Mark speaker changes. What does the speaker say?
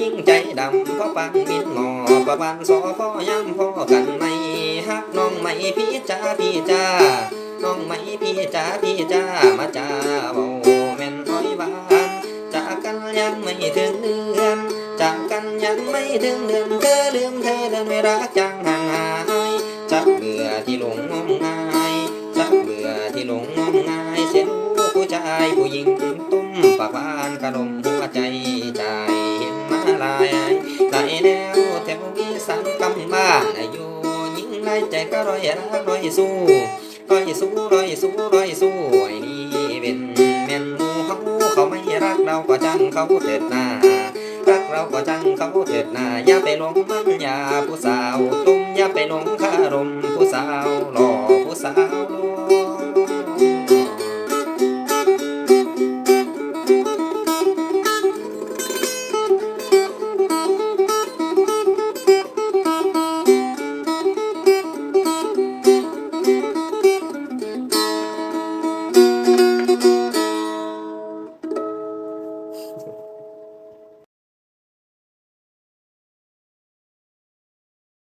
Speaker 1: ยิ่งใจดำเพราะปันมินหมอประวันสอพ่อย่ำพ่อกันไม่ฮักน้องไม่พี่จ้าพี่จ้าน้องไม่พี่จ้าพี่จ้ามาจ้าเบาแม่นอ้อยหวานจากกันยังไม่ถึงเดือนจากกันยังไม่ถึงเดือนเธอลืมเธอเดินไม่รักจางห่างหายจักเบื่อที่หลงงมงายจักเบื่อที่หลงงมงายเสียรู้ผู้ชายผู้หญิงตุ้มปากหวานกระดมหัวใจ ในใจก็ร้อยรักร้อยสู้ร้อยสู้ร้อยสู้ร้อยสู้ไอ้นี่เป็นแม่นมูเขาเขาไม่รักเราก็จังเขาเถิดหน้ารักเราก็จังเขาเถิดหน้าอย่าไปหลงมันยาผู้สาวตุ้มอย่าไปหลงคารมผู้สาวหล่อผู้สาวล่อ